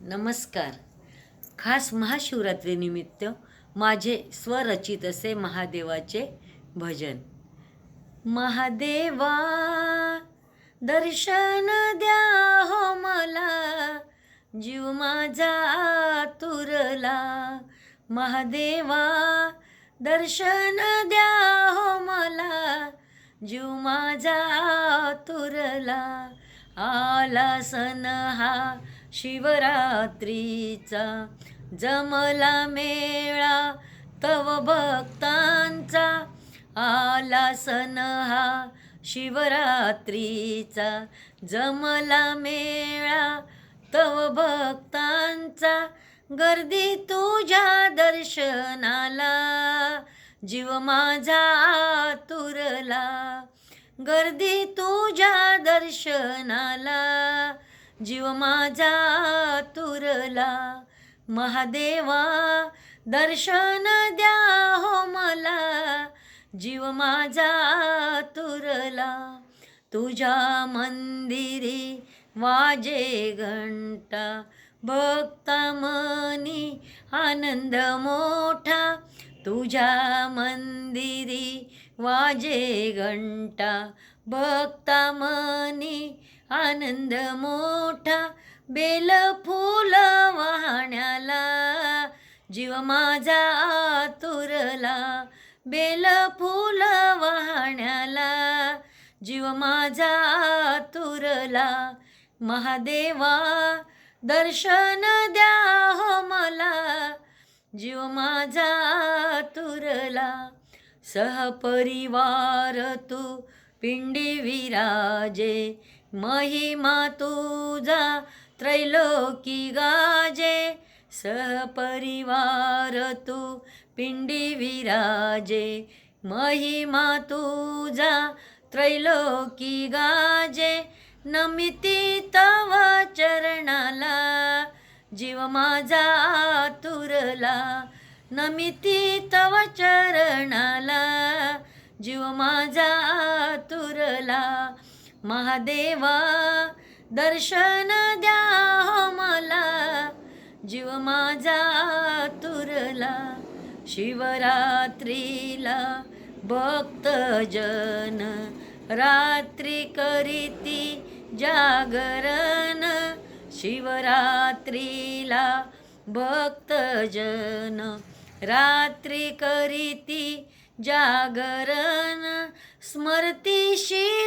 नमस्कार. खास महाशिवरात्रीनिमित्त माझे स्वरचित असे महादेवाचे भजन. महादेवा दर्शन द्या हो मला. जीव माझा आतुरला महादेवा दर्शन द्या हो मला. जीव माझा आतुरला आला सण हा शिवरात्रीचा जमला मेळा तव भक्तांचा आला सण हा शिवरात्रीचा जमला मेळा तव भक्तांचा गर्दी तुझ्या दर्शनाला. जीव माझा आतुरला गर्दी तुझ्या दर्शनाला. जीव माझा तुरला. महादेवा दर्शन द्या हो मला. जीव माझा तुरला. तुझ्या मंदिरी वाजे घंटा. भक्ता मनी आनंद मोठा. तुझ्या मंदिरी वाजे घंटा. भक्ता मनी आनंद मोठा बेल फुल वाहण्याला जीव माझा आतुरला. बेल फुल वाहण्याला जीव माझा आतुरला. महादेवा दर्शन द्या हो मला जीव माझा आतुरला. सहपरिवार तू पिंडी विराजे महिमा तुझा त्रैलोकी गाजे सहपरिवार तू पिंडी विराजे. महिमा तुझा त्रैलोकी गाजे नमिती तव चरणाला जीव माझा तुरला नमिती तव चरणाला जीव मा महादेवा दर्शन द्या हो मला. जीव माझा तुरला शिवरात्रीला भक्तजन रात्री करीती जागरण शिवरात्रीला भक्तजन रात्री करीती जागरण स्मृतीशी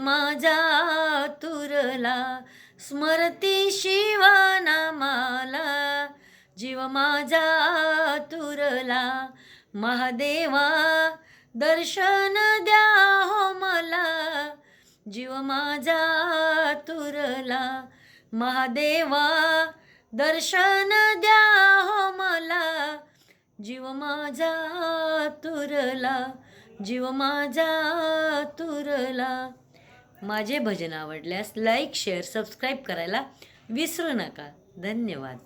माझा तुरला. स्मरती शिवनामाला जीव माझा तुरला. महादेवा दर्शन द्या हो मला. जीव माझा तुरला. महादेवा दर्शन द्या हो मला. जीव माझा तुरला. जीव माझा तुरला. माझे भजन आवडल्यास लाईक शेअर सबस्क्राईब करायला विसरू नका. धन्यवाद.